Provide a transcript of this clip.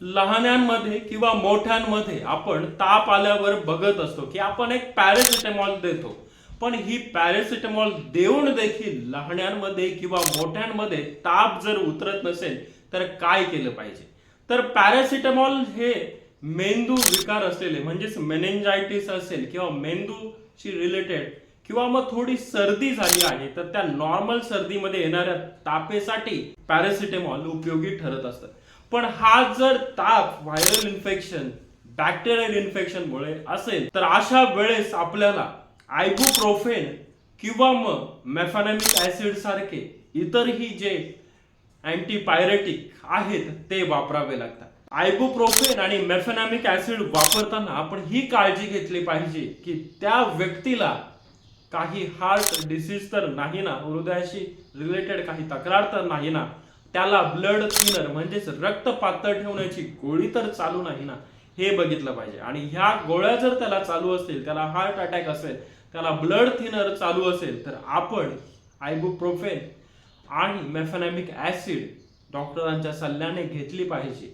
लहानांमध्ये किंवा मोठ्यांमध्ये आपण ताप आल्यावर बघत असतो की आपण एक पॅरासिटेमॉल देतो. पण ही पॅरासिटेमॉल देऊन देखील लहान्यांमध्ये किंवा मोठ्यांमध्ये ताप जर उतरत नसेल तर काय केलं पाहिजे? तर पॅरासिटामॉल हे मेंदू विकार असलेले म्हणजेच मेनेंजायटिस असेल किंवा मेंदूशी रिलेटेड किंवा मग थोडी सर्दी झाली आहे तर त्या नॉर्मल सर्दीमध्ये येणाऱ्या तापेसाठी पॅरासिटेमॉल उपयोगी ठरत असतं. पण हा जर ताप व्हायरल इन्फेक्शन बॅक्टेरियल इन्फेक्शन मुळे असेल तर अशा वेळेस आपल्याला आयबुप्रोफेन किंवा मग मेफॅनॅमिक ऍसिड सारखे इतरही जे अँटीपायरेटिक आहेत ते वापरावे लागतात. आयबुप्रोफेन आणि मेफॅनॅमिक ऍसिड वापरताना आपण ही काळजी घेतली पाहिजे की त्या व्यक्तीला काही हार्ट डिसीज तर नाही ना हृदयाशी रिलेटेड काही तक्रार तर नाही ना त्याला ब्लड थिनर म्हणजेच रक्त पातळ ठेवण्याची गोळी तर चालू नाही ना हे बघितलं पाहिजे. आणि ह्या गोळ्या जर त्याला चालू असतील त्याला हार्ट अटॅक असेल त्याला ब्लड थिनर चालू असेल तर आपण आयबुप्रोफेन आणि मेफॅनॅमिक ऍसिड डॉक्टरांच्या सल्ल्याने घेतली पाहिजे.